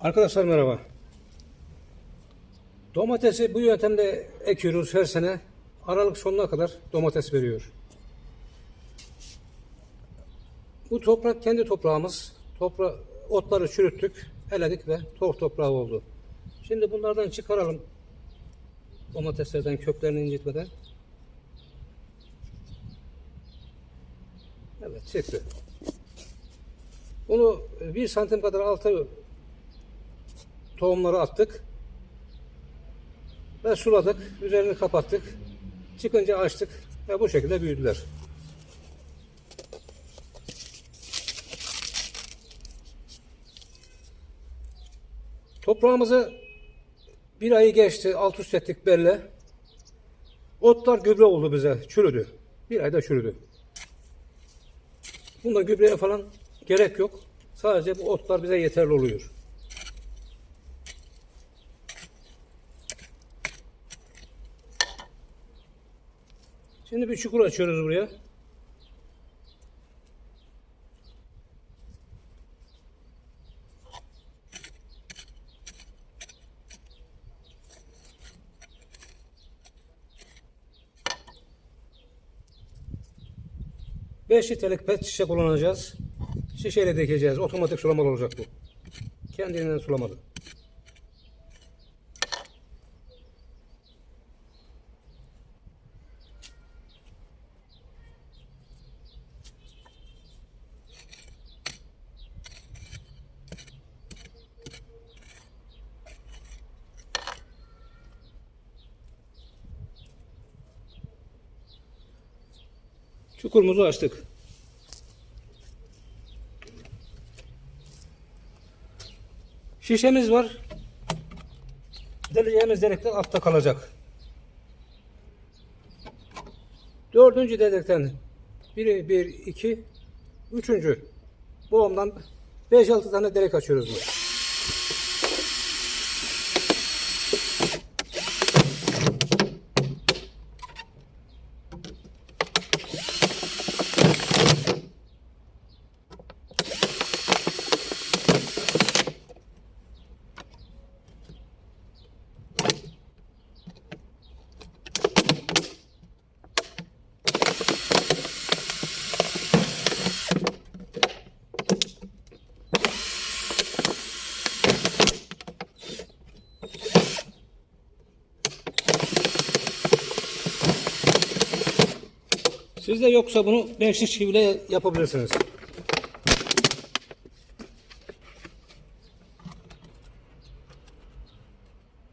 Arkadaşlar merhaba. Domatesi bu yöntemle ekiyoruz her sene. Aralık sonuna kadar domates veriyor. Bu toprak kendi toprağımız. Topra otları çürüttük, eledik ve torf toprağı oldu. Şimdi bunlardan çıkaralım. Domateslerden köklerini incitmeden. Evet çıktı. Bunu bir santim kadar alta tohumları attık. Ve suladık. Üzerini kapattık. Çıkınca açtık. Ve bu şekilde büyüdüler. Toprağımızı bir ayı geçti. Alt üst ettik belli. Otlar gübre oldu bize. Çürüdü. Bir ayda çürüdü. Bunda gübreye falan gerek yok. Sadece bu otlar bize yeterli oluyor. Şimdi bir çukur açıyoruz buraya. Beş litrelik pet şişe kullanacağız. Şişeyle dikeceğiz. Otomatik sulamalı olacak bu. Kendiliğinden sulamalı. Çukurumuzu açtık. Şişemiz var. Deleceğimiz delikler altta kalacak. Dördüncü delikten biri, bir, iki, üçüncü boğumdan 5-6 tane delik açıyoruz burada. Sizde yoksa bunu beşli çiviyle yapabilirsiniz.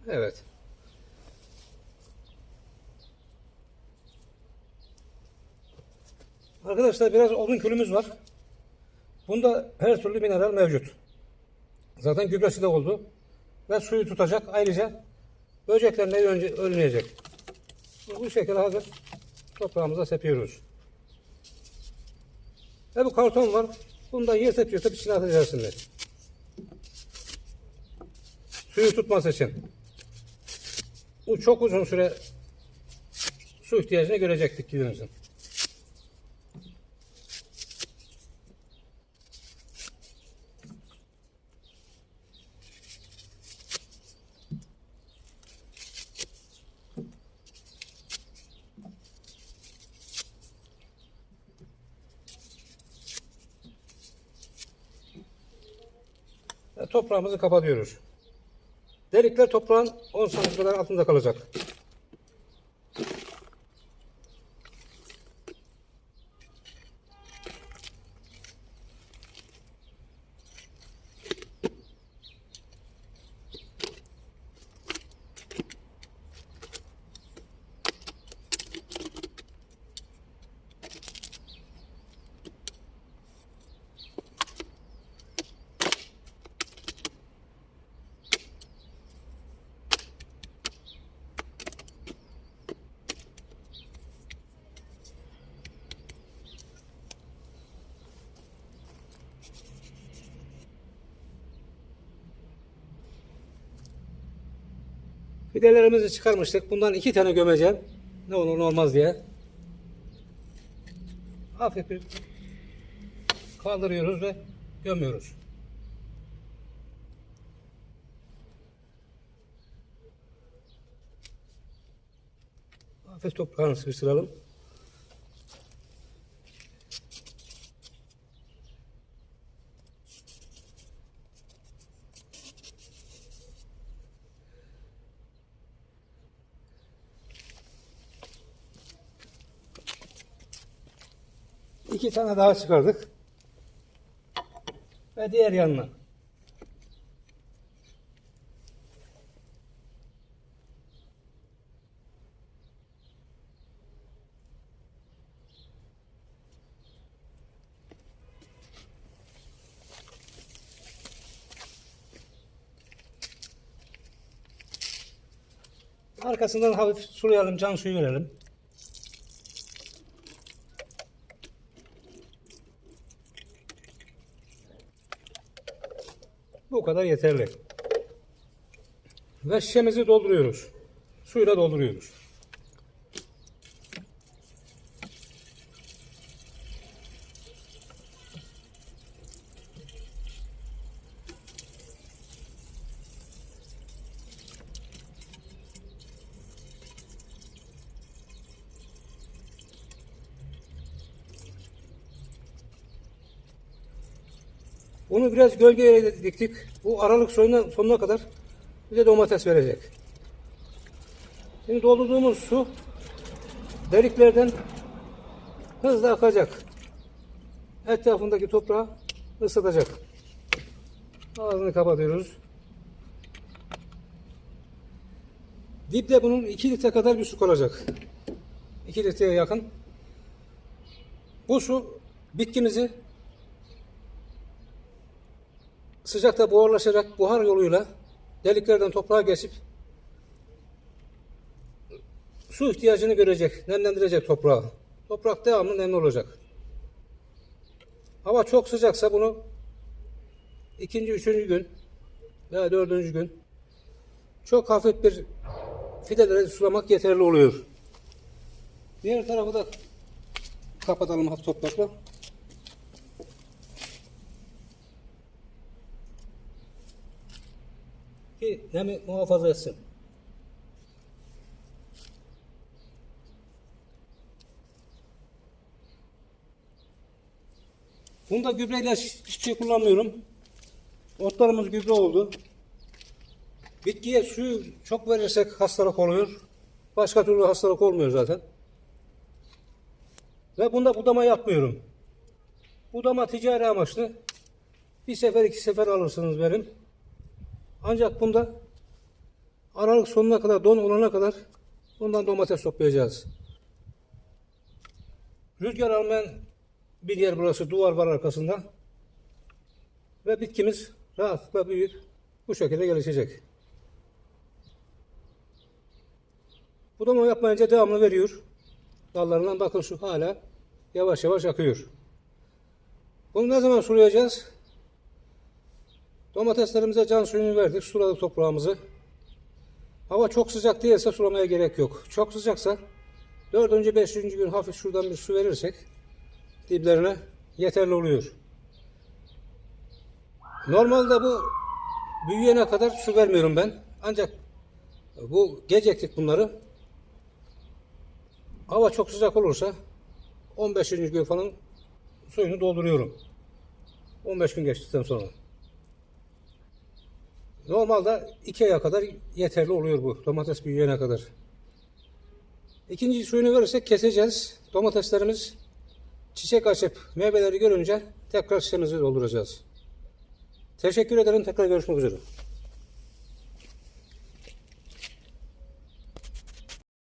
Evet. Arkadaşlar biraz odun külümüz var. Bunda her türlü mineral mevcut. Zaten gübresi de oldu. Ve suyu tutacak. Ayrıca böceklerle önce önleyecek. Bu şekilde hazır toprağımıza sepiyoruz. Ve bu karton var. Bunu da yırtıp yırtıp içine şimdi. Suyu tutması için. Bu çok uzun süre su ihtiyacını görecek bitkimizin. Toprağımızı kapatıyoruz. Delikler toprağın 10 santim kadar altında kalacak. Fidelerimizi çıkarmıştık. Bundan iki tane gömeceğim. Ne olur ne olmaz diye. Hafif bir kaldırıyoruz ve gömüyoruz. Hafif toprağını sıkıştıralım. İki tane daha çıkardık. Ve diğer yanına. Arkasından hafif sulayalım, can suyu verelim. Bu kadar yeterli. Ve şişemizi dolduruyoruz. Suyla dolduruyoruz. Bunu biraz gölgeye diktik. Bu Aralık sonuna, sonuna kadar bize domates verecek. Şimdi doldurduğumuz su deliklerden hızla akacak. Etrafındaki toprağı ısıtacak. Ağzını kapatıyoruz. Dipte bunun 2 litre kadar bir su kalacak. 2 litreye yakın. Bu su bitkimizi sıcakta buharlaşarak buhar yoluyla deliklerden toprağa geçip su ihtiyacını görecek, nemlendirecek toprağı. Toprak devamlı nemli olacak. Hava çok sıcaksa bunu ikinci, üçüncü gün veya dördüncü gün çok hafif bir fideleri sulamak yeterli oluyor. Diğer tarafı da kapatalım hafif toprakla. Nemi muhafaza etsin. Bunda gübreyle hiçbir şey kullanmıyorum. Otlarımız gübre oldu. Bitkiye suyu çok verirsek hastalık oluyor. Başka türlü hastalık olmuyor zaten. Ve bunda budama yapmıyorum. Budama ticari amaçlı. Bir sefer iki sefer alırsınız benim. Ancak bunda Aralık sonuna kadar don olana kadar bundan domates toplayacağız. Rüzgar almayan bir yer burası. Duvar var arkasında. Ve bitkimiz rahatlıkla büyür. Bu şekilde gelişecek. Budama yapmayınca devamlı veriyor. Dallarından bakın şu hala yavaş yavaş akıyor. Bunu ne zaman sulayacağız? Domateslerimize can suyunu verdik. Suladık toprağımızı. Hava çok sıcak değilse sulamaya gerek yok. Çok sıcaksa 4. 5. gün hafif şuradan bir su verirsek diplerine yeterli oluyor. Normalde bu büyüyene kadar su vermiyorum ben. Ancak bu gecektik bunları. Hava çok sıcak olursa 15. gün falan suyunu dolduruyorum. 15 gün geçtikten sonra. Normalde iki aya kadar yeterli oluyor bu domates büyüyene kadar. İkinci suyunu verirsek keseceğiz. Domateslerimiz çiçek açıp meyveleri görünce tekrar şişemizi dolduracağız. Teşekkür ederim. Tekrar görüşmek üzere.